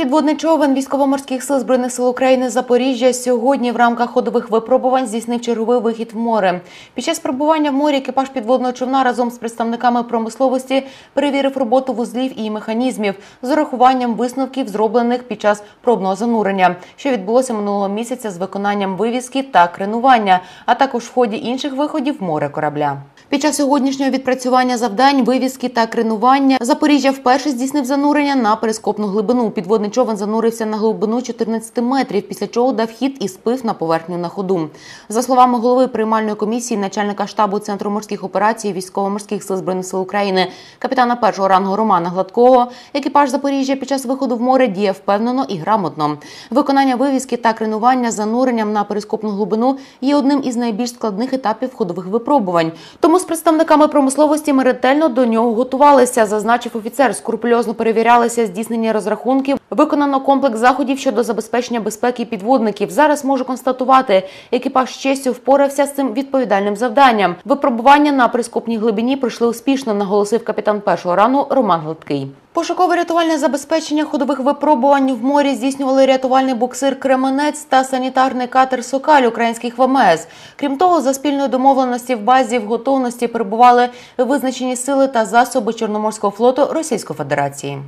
Підводний човен військово-морських сил збройних сил України Запоріжжя сьогодні в рамках ходових випробувань здійснив черговий вихід в море. Під час перебування в морі екіпаж підводного човна разом з представниками промисловості перевірив роботу вузлів і механізмів з урахуванням висновків, зроблених під час пробного занурення, що відбулося минулого місяця з виконанням вивізки та кренування, а також в ході інших виходів в море корабля. Під час сьогоднішнього відпрацювання завдань, вивізки та кренування Запоріжжя вперше здійснив занурення на перископну глибину. Підводний човен занурився на глибину 14 метрів, після чого дав хід і спив на поверхню на ходу. За словами голови приймальної комісії, начальника штабу Центру морських операцій військово-морських сил збройних сил України, капітана першого рангу Романа Гладкого, екіпаж Запоріжжя під час виходу в море діє впевнено і грамотно. Виконання вивізки та кренування зануренням на перископну глибину є одним із найбільш складних етапів ходових випробувань. Тому з представниками промисловості ми ретельно до нього готувалися, зазначив офіцер. Скрупульозно перевірялися здійснення розрахунків. Виконано комплекс заходів щодо забезпечення безпеки підводників. Зараз можу констатувати, екіпаж честю впорався з цим відповідальним завданням. Випробування на прископній глибині пройшли успішно, наголосив капітан першого рану Роман Гладкий. Пошуково-рятувальне забезпечення ходових випробувань в морі здійснювали рятувальний буксир Кременець та санітарний катер Сокаль українських ВМС. Крім того, за спільної домовленості в базі в готовності перебували визначені сили та засоби Чорноморського флоту Російської Федерації.